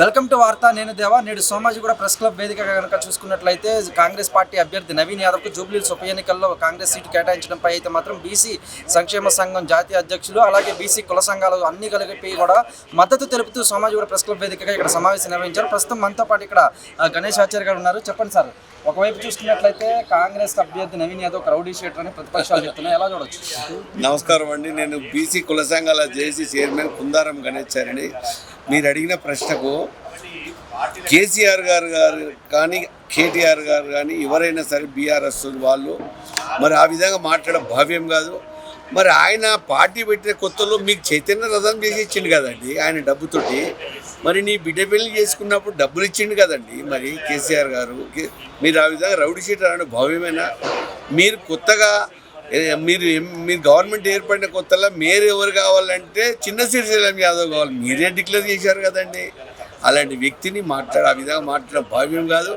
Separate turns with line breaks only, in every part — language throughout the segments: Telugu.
వెల్కమ్ టు వార్త నేను దేవా. నేడు సోమాజిగూడ ప్రెస్ క్లబ్ వేదికగా కనుక చూసుకున్నట్లయితే కాంగ్రెస్ పార్టీ అభ్యర్థి నవీన్ యాదవ్కు జూబ్లీస్ ఉప ఎన్నికల్లో కాంగ్రెస్ సీటు కేటాయించడంపై అయితే మాత్రం బీసీ సంక్షేమ సంఘం జాతీయ అధ్యక్షులు అలాగే బీసీ కుల సంఘాలు అన్ని కలిపి కూడా మద్దతు తెలుపుతూ సోమాజిగూడ ప్రెస్ క్లబ్ వేదికగా ఇక్కడ సమావేశం నిర్వహించారు. ప్రస్తుతం మనతో పాటు ఇక్కడ గణేష్ ఆచార్య గారు ఉన్నారు. చెప్పండి సార్ ఒకవైపు చూసుకున్నట్లయితే కాంగ్రెస్ అభ్యర్థి నవీన్ యాదవ్ క్రౌడీ షీటర్ అని ప్రతిపక్షాలు చెప్తున్నాయి. ఎలా చూడొచ్చు?
నమస్కారం అండి. నేను బీసీ కుల సంఘాల జేసీ చైర్మన్ కుందారం గణేశారండి మీరు అడిగిన ప్రశ్నకు కేసీఆర్ గారు గారు కానీ కేటీఆర్ గారు కానీ ఎవరైనా సరే బీఆర్ఎస్ వాళ్ళు మరి ఆ విధంగా మాట్లాడడం భావ్యం కాదు. మరి ఆయన పార్టీ పెట్టిన కొత్తలో మీకు చైతన్య రథం చేసి ఇచ్చిండు కదండి ఆయన డబ్బుతోటి. మరి నీ బిడ్డ పెళ్ళి చేసుకున్నప్పుడు డబ్బులు ఇచ్చిండు కదండి మరి కేసీఆర్ గారు. మీరు ఆ విధంగా రౌడీ షీట్ అనే భావ్యమేనా? మీరు కొత్తగా మీరు మీరు గవర్నమెంట్ ఏర్పడిన కొత్తలో మీరు ఎవరు కావాలంటే చిన్న సిరిసిలం యాదవ్ కావాలి. మీరే డిక్లేర్ చేశారు కదండి. అలాంటి వ్యక్తిని మాట్లాడ ఆ విధంగా మాట్లాడడం భావ్యం కాదు.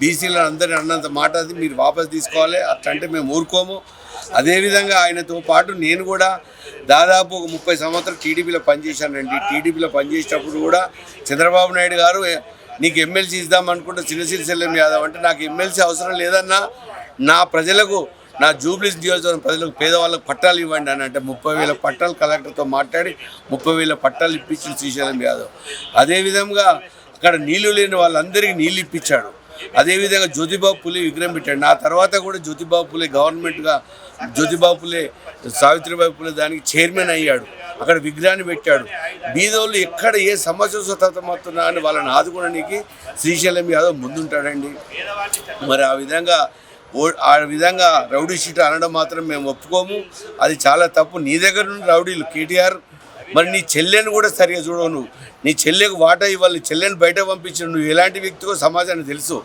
బీసీలో అందరిని అన్నంత మాట అది మీరు వాపస్ తీసుకోవాలి. అట్లంటే మేము ఊరుకోము. అదేవిధంగా ఆయనతో పాటు నేను కూడా దాదాపు ఒక ముప్పై సంవత్సరాలు టీడీపీలో పనిచేశానండి. టీడీపీలో పనిచేసేటప్పుడు కూడా చంద్రబాబు నాయుడు గారు నీకు ఎమ్మెల్సీ ఇద్దాం అనుకుంటే చిన్న సిరిసిల్లం యాదవ్ అంటే నాకు ఎమ్మెల్సీ అవసరం లేదన్నా నా ప్రజలకు నా జూబ్లీస్ నియోజకవర్గం ప్రజలకు పేదవాళ్ళకు పట్టాలు ఇవ్వండి అని అంటే ముప్పై వేల పట్టాలు కలెక్టర్తో మాట్లాడి ముప్పై వేల పట్టాలు ఇప్పించిన శ్రీశైలం యాదవ్. అదేవిధంగా అక్కడ నీళ్ళు లేని వాళ్ళందరికీ నీళ్ళు ఇప్పించాడు. అదేవిధంగా జ్యోతిబాబు పులే విగ్రహం పెట్టాడు. నా తర్వాత కూడా జ్యోతిబాబు పులే గవర్నమెంట్గా జ్యోతిబాబు పులే సావిత్రిబాయి పులే దానికి చైర్మన్ అయ్యాడు. అక్కడ విగ్రహాన్ని పెట్టాడు. బీదోళ్ళు ఎక్కడ ఏ సమస్య సతమవుతున్నా అని వాళ్ళని ఆదుకోవడానికి శ్రీశైలం యాదవ్ ముందుంటాడండి. మరి ఆ విధంగా ఆ విధంగా రౌడీ షీట్ అనడం మాత్రం మేము ఒప్పుకోము. అది చాలా తప్పు. నీ దగ్గర నుండి రౌడీలు కేటీఆర్. మరి నీ చెల్లెని కూడా సరిగా చూడవు నువ్వు. నీ చెల్లెకు వాటా ఇవ్వాలి నీ చెల్లెని బయట పంపించిన నువ్వు ఎలాంటి వ్యక్తికో సమాజానికి తెలుసు.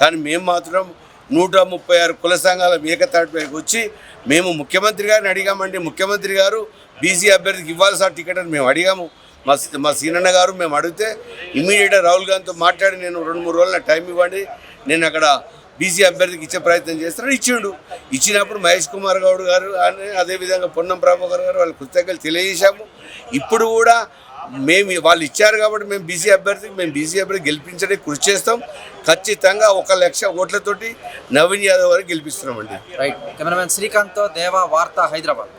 కానీ మేము మాత్రం నూట ముప్పై ఆరు కుల సంఘాల ఏకతాటిపైకి వచ్చి మేము ముఖ్యమంత్రి గారిని అడిగామండి. ముఖ్యమంత్రి గారు బీసీ అభ్యర్థికి ఇవ్వాలి సార్ టికెట్ అని మేము అడిగాము. మా మా సీనన్న గారు మేము అడిగితే ఇమీడియట్గా రాహుల్ గాంధీతో మాట్లాడి నేను రెండు మూడు రోజుల టైం ఇవ్వండి. నేను అక్కడ బీసీ అభ్యర్థికి ఇచ్చే ప్రయత్నం చేస్తాడు ఇచ్చిండు. ఇచ్చినప్పుడు మహేష్ కుమార్ గౌడ్ గారు అని అదేవిధంగా పొన్నం ప్రభాకర్ గారు వాళ్ళ కృతజ్ఞతలు తెలియజేశాము. ఇప్పుడు కూడా మేము వాళ్ళు ఇచ్చారు కాబట్టి మేము బీసీ అభ్యర్థికి మేము బీసీ అభ్యర్థి గెలిపించడానికి కృషి చేస్తాం. ఖచ్చితంగా ఒక లక్ష ఓట్లతోటి నవీన్ యాదవ్ గారికి గెలిపిస్తున్నామండి.
రైట్ కెమెరామెన్ శ్రీకాంత్తో దేవా వార్త హైదరాబాద్.